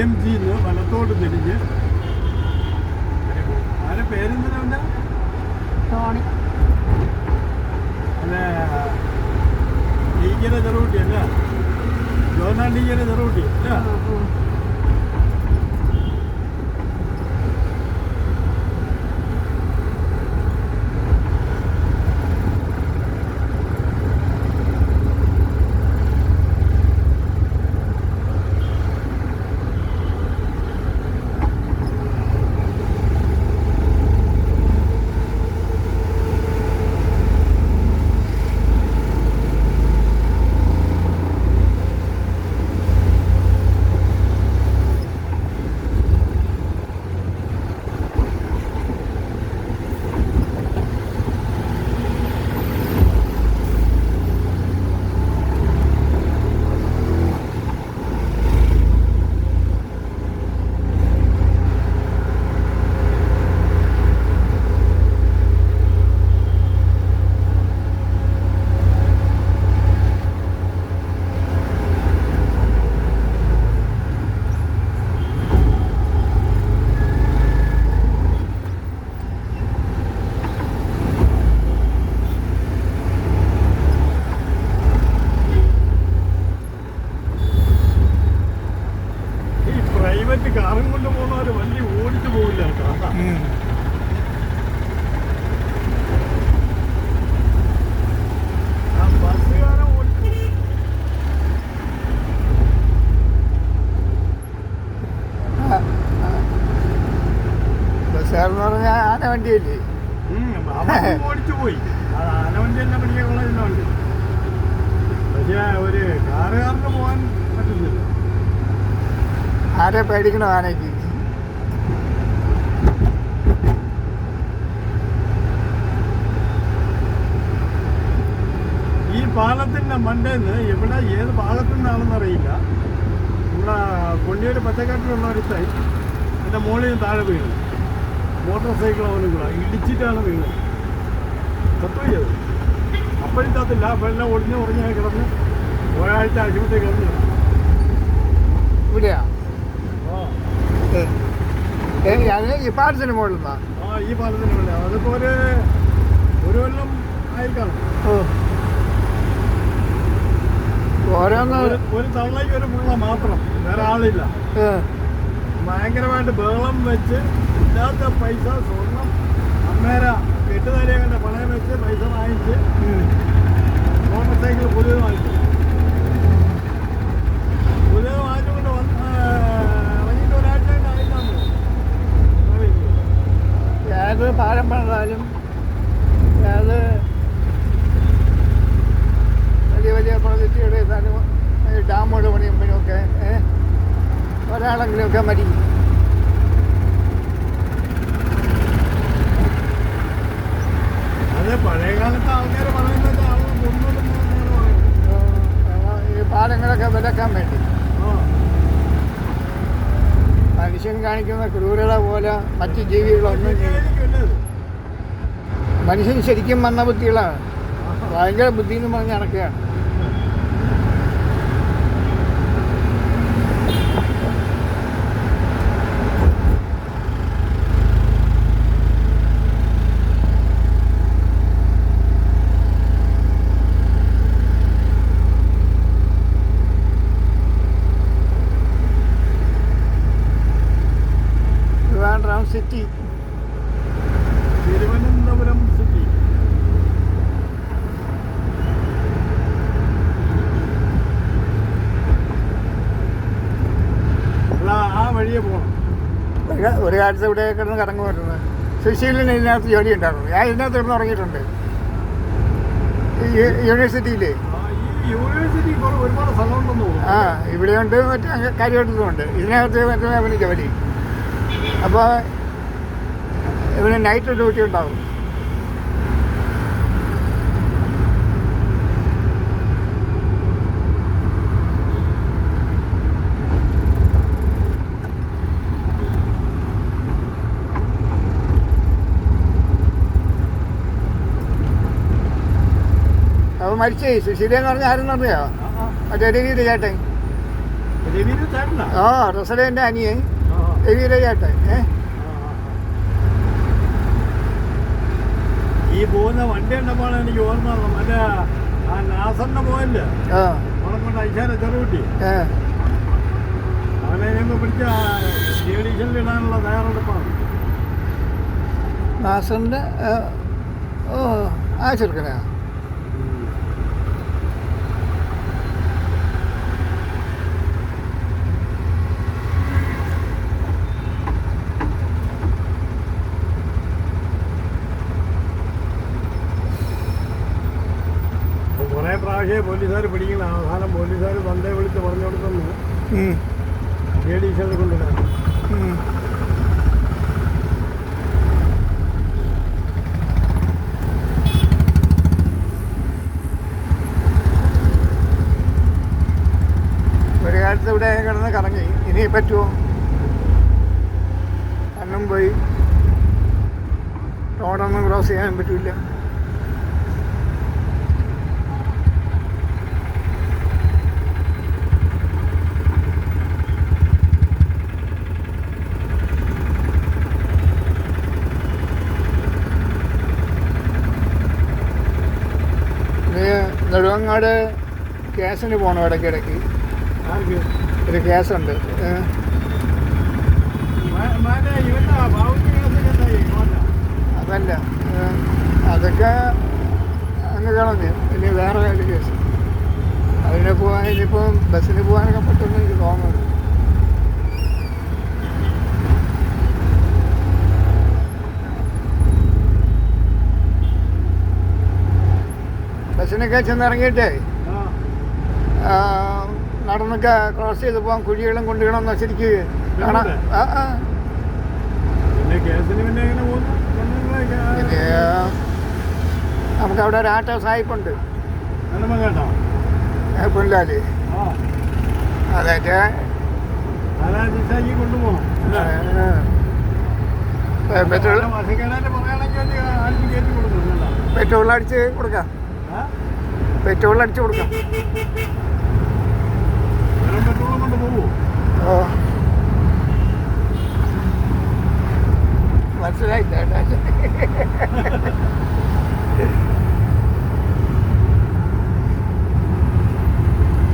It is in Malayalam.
എം ജിന്ന് വലത്തോട്ട് തിരിഞ്ഞ്. ആരെ പേരെന്തിനാ ടോണി അല്ല? ടീക്കരെ ചെറുകുട്ടി അല്ല? ജോനാ ടീക്കരെ ചെറുകുട്ടി അല്ല ആ, ആ. ഈ പ്രൈവറ്റ് കാറും കൊണ്ട് പോകുന്നവര് വണ്ടി ഓടിച്ചു പോകില്ല കേട്ടോ. ബസ്സുകാരെന്ന് പറഞ്ഞാൽ ആന വണ്ടിയല്ലേ? ഓടിച്ചു പോയി. അത് ആനവണ്ടി എല്ലാം പഠിക്കാൻ കൊള്ളാതില്ല പക്ഷേ ഒരു കാറുകാരന് ആരെ പേടിക്കണോ ആനയ്ക്ക്? ഈ പാലത്തിന്റെ മണ്ടേന്ന് ഇവിടെ ഏത് ഭാഗത്തു നിന്നാണെന്ന് അറിയില്ല. ഇവിടെ കൊണ്ടിയൊരു പച്ചക്കാട്ടിലുള്ള ഒരു സൈഡ് എന്റെ മുകളിൽ നിന്ന് താഴെ വീണു. മോട്ടോർ സൈക്കിൾ അവനും കൂടെ ഇടിച്ചിട്ടാണ് വീണത് തത്വയത് അപ്പോഴും തത്തില്ല വെള്ളം ഒടിഞ്ഞ് ഉറഞ്ഞ് കിടന്ന് ഒരാഴ്ച ആശുപത്രി കിടന്നു. ഇവിടെയാ? ഈ പാലത്തിന് മുകളിലാ ആ ഈ പാലത്തിന് വേണ്ടി അതിപ്പോൾ ഒരു ഒരു കൊല്ലം ആയിരിക്കണം. കാണും ഓരോന്ന് ഒരു തള്ളയ്ക്ക് ഒരു പുള്ള മാത്രം. വേറെ ആളില്ല. ഭയങ്കരമായിട്ട് ബഹളം വെച്ച് ഇല്ലാത്ത പൈസ സ്വർണം അന്നേര കെട്ടുതലയെ കണ്ട പണയം വെച്ച് പൈസ വാങ്ങിച്ച്. മോട്ടോർ സൈക്കിൾ പുതിയത് വാങ്ങിച്ചു പുതിയത് വാങ്ങിച്ചുകൊണ്ട് വന്ന് ആ, ഇറങ്ങിയിട്ട് ഒരാഴ്ച കഴിഞ്ഞ് ആയിട്ടാണ് ഏത് പാലം പണിതാലും ഏത് വലിയ വലിയ പ്രോജക്റ്റുകൾ ചെയ്താലും ഈ ഡാമുകൾ പണിയുമ്പോഴൊക്കെ ഏ, ഒരാളെങ്കിലുമൊക്കെ മതി അത് പഴയ കാലത്തെ ആൾക്കാർ പറയുന്നത് ആളുകൾ കൊണ്ടുവരുന്നതാണ് പറയുന്നത് ഏ, ഈ പാലങ്ങളൊക്കെ വിലക്കാൻ വേണ്ടി. മനുഷ്യൻ കാണിക്കുന്ന ക്രൂരത പോലെ മറ്റ് ജീവികളൊന്നും മനുഷ്യൻ ശരിക്കും മന്ദബുദ്ധികളാണ് ഭയങ്കര ബുദ്ധി എന്ന് പറഞ്ഞ് നടക്കുകയാണ്. വഴിയെ പോകണം ഒരു കാലത്ത് ഇവിടെ കിടന്ന് കറങ്ങുമായിരുന്നു. സുശീലിന് ഇതിനകത്ത് ജോലി ഉണ്ടായിരുന്നു. ഞാൻ ഇതിനകത്ത് കിടന്ന് ഇറങ്ങിയിട്ടുണ്ട് യൂണിവേഴ്സിറ്റിയിലേ. ആ, ഈ ഉണ്ട് മറ്റേ ഒരുപാട് ഉണ്ട് തോന്നുന്നു. ആ ഇവിടെയുണ്ട് മറ്റേ കാര്യമായിട്ടുണ്ട് ഇതിനകത്ത് മറ്റേ അവന് ജോലി അപ്പോൾ ഇവന് നൈറ്റ് ഡ്യൂട്ടി ഉണ്ടാവും. മരിച്ചേ. സുശീല എന്ന് പറഞ്ഞ ആരെന്നറിയോ പറഞ്ഞോ. മറ്റേ രവീര് ചേട്ടൻ. ആ അനിയൻ. ആ, ആ. രവിയുടെ ചേട്ടൻ ഏ? ഈ പോകുന്ന വണ്ടി ഉണ്ടപ്പോൾ എനിക്ക് ഓർമ്മ മറ്റേ ആ നാസറിന്റെ പോയല്ലേ ഐശാനെ ചെറുകുട്ടി അവനെ പിടിച്ച ഇടാനുള്ള തയ്യാറെടുപ്പാണ്. ഓ ആ ചെറുക്കനാ അപ്പോൾ കുറേ പ്രാവശ്യം പോലീസുകാർ പിടിക്കണം അവസാനം പോലീസുകാർ തന്തയെ വിളിച്ച് പറഞ്ഞു കൊടുക്കുന്നു ഉം, ജേഡീഷനിൽ കൊണ്ടുവരാൻ. കൊണ്ടുവരാം ഒരു കാലത്ത് ഇവിടെ കിടന്ന് കറങ്ങി. ഇനി പറ്റുമോ കണ്ണും പോയി. റോഡൊന്നും ക്രോസ് ചെയ്യാൻ പറ്റില്ല ഇനി നെടുവങ്ങാട് കേസിന് പോകണം ഇടയ്ക്കിടയ്ക്ക്. ഒരു കേസുണ്ട്. ഉണ്ട്? അതല്ല അതൊക്കെ അങ്ങ് കളഞ്ഞു. ഇനി വേറെ ഒരു കേസ്. അതിനെ പോകാൻ ഇനിയിപ്പം ബസ്സിന് പോകാനൊക്കെ പറ്റുമെന്ന് എനിക്ക് തോന്നുന്നു. ബസ്സിനൊക്കെ ചെന്നിറങ്ങിയിട്ടേ. നടന്നൊക്കെ ക്രോസ് ചെയ്ത് പോകാൻ കുഴികളും കുണ്ടികളും ശരിക്ക് കാണാം അവിടെ ഒരു ആട്ടോ സായിപ്പുണ്ട്. പുല്ലാൽ. അതൊക്കെ? പെട്രോൾ പെട്രോൾ അടിച്ച് കൊടുക്കാം? പെട്രോൾ അടിച്ച് കൊടുക്കാം.